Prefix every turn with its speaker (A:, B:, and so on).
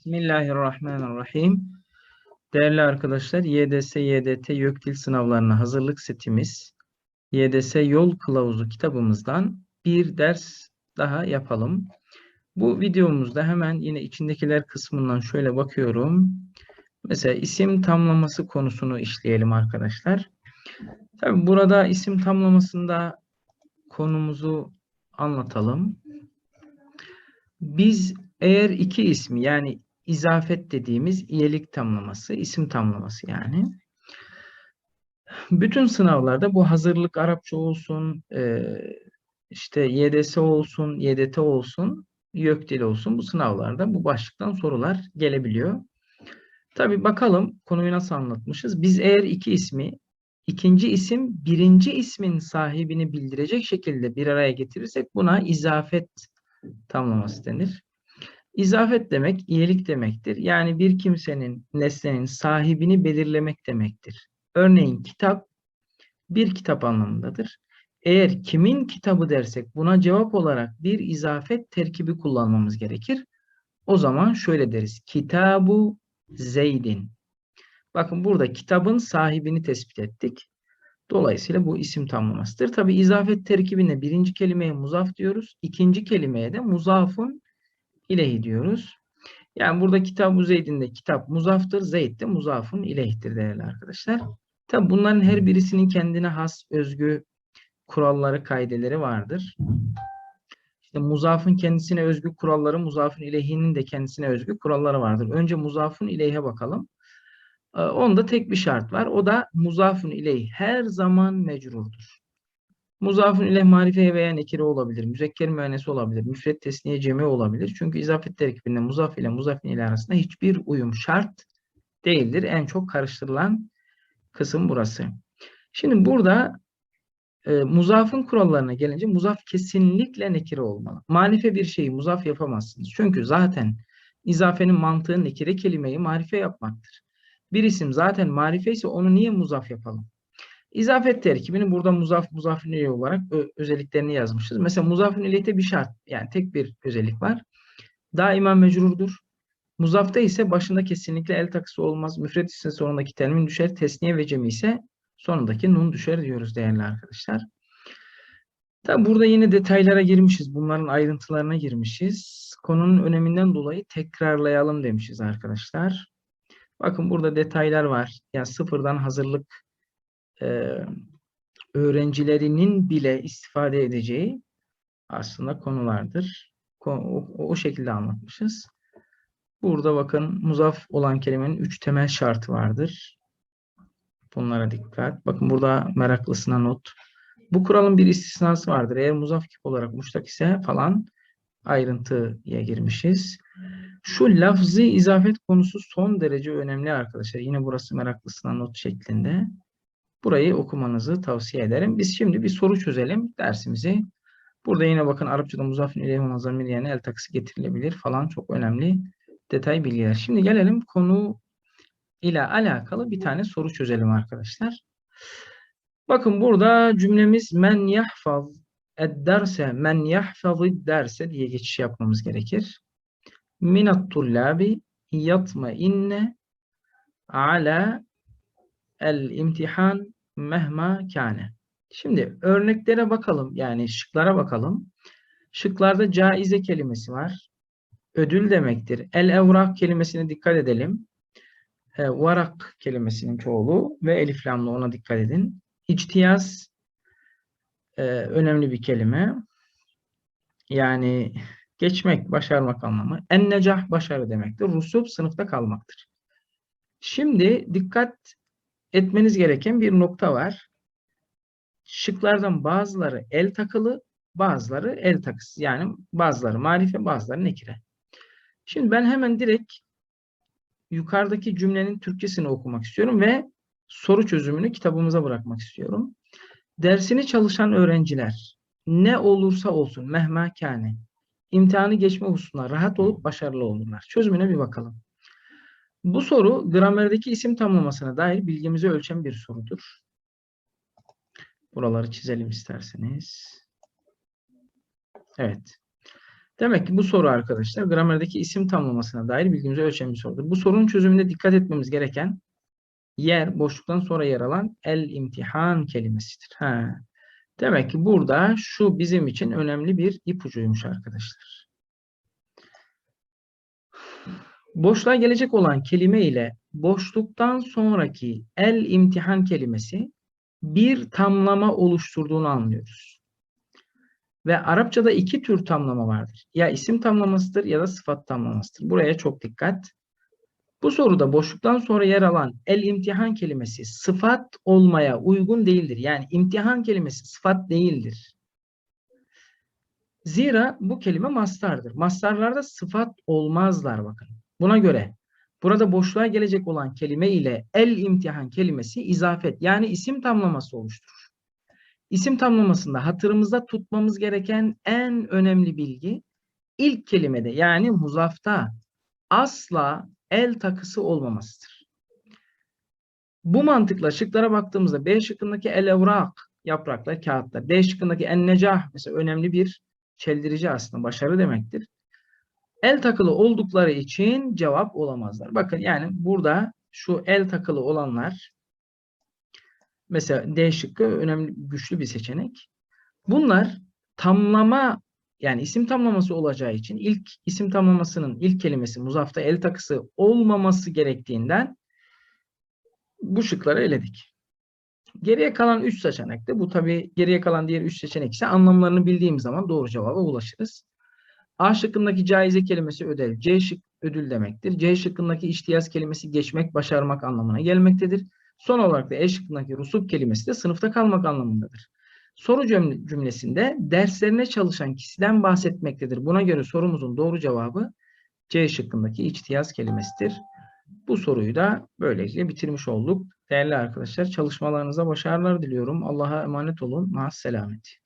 A: Bismillahirrahmanirrahim. Değerli arkadaşlar, YDS, YDT YÖKDİL sınavlarına hazırlık setimiz YDS Yol Kılavuzu kitabımızdan bir ders daha yapalım. Bu videomuzda hemen yine içindekiler kısmından şöyle bakıyorum. Mesela isim tamlaması konusunu işleyelim arkadaşlar. Tabii burada isim tamlamasında konumuzu anlatalım. Biz eğer iki ismi yani izafet dediğimiz iyelik tamlaması, isim tamlaması yani. Bütün sınavlarda bu hazırlık Arapça olsun, e, işte YDS olsun, YDT olsun, YÖKDİL olsun bu sınavlarda bu başlıktan sorular gelebiliyor. Tabi bakalım konuyu nasıl anlatmışız. Biz eğer iki ismi, ikinci isim birinci ismin sahibini bildirecek şekilde bir araya getirirsek buna izafet tamlaması denir. İzafet demek iyilik demektir. Yani bir kimsenin, nesnenin sahibini belirlemek demektir. Örneğin kitap bir kitap anlamındadır. Eğer kimin kitabı dersek buna cevap olarak bir izafet terkibi kullanmamız gerekir. O zaman şöyle deriz. Kitabu Zeydin. Bakın burada kitabın sahibini tespit ettik. Dolayısıyla bu isim tamlamasıdır. Tabi izafet terkibine birinci kelimeye muzaf diyoruz. İkinci kelimeye de muzafun ileyhi diyoruz. Yani burada kitab Zeyd'in de kitap muzaftır. Zeyd de muzafun ileyhtir değerli arkadaşlar. Tabi bunların her birisinin kendine has özgü kuralları, kaideleri vardır. İşte muzafın kendisine özgü kuralları, muzafın ileyhinin de kendisine özgü kuralları vardır. Önce muzafın ileyhe bakalım. Ee, onda tek bir şart var. O da muzafun ileyh her zaman mecrurdur. Muzafın ile marife veya nekire olabilir. Müzekker müennesi olabilir. Müfret tesniye cemi olabilir. Çünkü izafet terkibinde muzaf ile muzafin ile arasında hiçbir uyum şart değildir. En çok karıştırılan kısım burası. Şimdi burada e, muzafın kurallarına gelince muzaf kesinlikle nekire olmalı. Marife bir şeyi muzaf yapamazsınız. Çünkü zaten izafenin mantığı nekire kelimeyi marife yapmaktır. Bir isim zaten marife ise onu niye muzaf yapalım? İzafet terkibini burada muzaf muzafin ile olarak özelliklerini yazmışız. Mesela muzafin ileyte bir şart yani tek bir özellik var. Daima mecrurdur. Muzafta ise başında kesinlikle el takısı olmaz. Müfret ise sonundaki termin düşer. Tesniye ve cemi ise sonundaki nun düşer diyoruz değerli arkadaşlar. Tabi burada yine detaylara girmişiz. Bunların ayrıntılarına girmişiz. Konunun öneminden dolayı tekrarlayalım demişiz arkadaşlar. Bakın burada detaylar var. Yani sıfırdan hazırlık e, öğrencilerinin bile istifade edeceği aslında konulardır. O, o şekilde anlatmışız. Burada bakın muzaf olan kelimenin üç temel şartı vardır. Bunlara dikkat. Bakın burada meraklısına not. Bu kuralın bir istisnası vardır. Eğer muzaf kip olarak muştak ise falan ayrıntıya girmişiz. Şu lafzı izafet konusu son derece önemli arkadaşlar. Yine burası meraklısına not şeklinde. Burayı okumanızı tavsiye ederim. Biz şimdi bir soru çözelim dersimizi. Burada yine bakın Arapçada muzafin ileyhi mazamir yani el takısı getirilebilir falan çok önemli detay bilgiler. Şimdi gelelim konu ile alakalı bir tane soru çözelim arkadaşlar. Bakın burada cümlemiz men yahfaz ed-derse men yahfazid derse diye geçiş yapmamız gerekir. Minat tullabi yatma inne ala el imtihan mehma kâne. Şimdi örneklere bakalım. Yani şıklara bakalım. Şıklarda caize kelimesi var. Ödül demektir. El evrak kelimesine dikkat edelim. E, varak kelimesinin çoğulu ve eliflamlı ona dikkat edin. İçtiyaz e, önemli bir kelime. Yani geçmek, başarmak anlamı. En necah başarı demektir. Rusub sınıfta kalmaktır. Şimdi dikkat etmeniz gereken bir nokta var. Şıklardan bazıları el takılı, bazıları el takısı. Yani bazıları marife, bazıları nekire. Şimdi ben hemen direkt yukarıdaki cümlenin Türkçesini okumak istiyorum ve soru çözümünü kitabımıza bırakmak istiyorum. Dersini çalışan öğrenciler ne olursa olsun mehmakane imtihanı geçme hususunda rahat olup başarılı olurlar. Çözümüne bir bakalım. Bu soru gramerdeki isim tamlamasına dair bilgimizi ölçen bir sorudur. Buraları çizelim isterseniz. Evet. Demek ki bu soru arkadaşlar gramerdeki isim tamlamasına dair bilgimizi ölçen bir sorudur. Bu sorunun çözümünde dikkat etmemiz gereken yer boşluktan sonra yer alan el imtihan kelimesidir. Ha. Demek ki burada şu bizim için önemli bir ipucuymuş arkadaşlar. Boşluğa gelecek olan kelime ile boşluktan sonraki el imtihan kelimesi bir tamlama oluşturduğunu anlıyoruz. Ve Arapçada iki tür tamlama vardır. Ya isim tamlamasıdır ya da sıfat tamlamasıdır. Buraya çok dikkat. Bu soruda boşluktan sonra yer alan el imtihan kelimesi sıfat olmaya uygun değildir. Yani imtihan kelimesi sıfat değildir. Zira bu kelime mastardır. Mastarlarda sıfat olmazlar bakın. Buna göre burada boşluğa gelecek olan kelime ile el imtihan kelimesi izafet yani isim tamlaması oluşturur. İsim tamlamasında hatırımızda tutmamız gereken en önemli bilgi ilk kelimede yani muzafta asla el takısı olmamasıdır. Bu mantıkla şıklara baktığımızda B şıkkındaki el evrak yapraklar, kağıtlar. D şıkkındaki en necah mesela önemli bir çeldirici aslında başarı demektir. El takılı oldukları için cevap olamazlar. Bakın yani burada şu el takılı olanlar mesela D şıkkı önemli güçlü bir seçenek. Bunlar tamlama yani isim tamlaması olacağı için ilk isim tamlamasının ilk kelimesi muzafta el takısı olmaması gerektiğinden bu şıkları eledik. Geriye kalan 3 seçenekte bu tabi geriye kalan diğer 3 seçenek ise anlamlarını bildiğimiz zaman doğru cevaba ulaşırız. A şıkkındaki caize kelimesi ödev. C şık ödül demektir. C şıkkındaki iştiyaz kelimesi geçmek, başarmak anlamına gelmektedir. Son olarak da E şıkkındaki rusup kelimesi de sınıfta kalmak anlamındadır. Soru cümlesinde derslerine çalışan kişiden bahsetmektedir. Buna göre sorumuzun doğru cevabı C şıkkındaki içtiyaz kelimesidir. Bu soruyu da böylelikle bitirmiş olduk. Değerli arkadaşlar çalışmalarınıza başarılar diliyorum. Allah'a emanet olun. Maas selameti.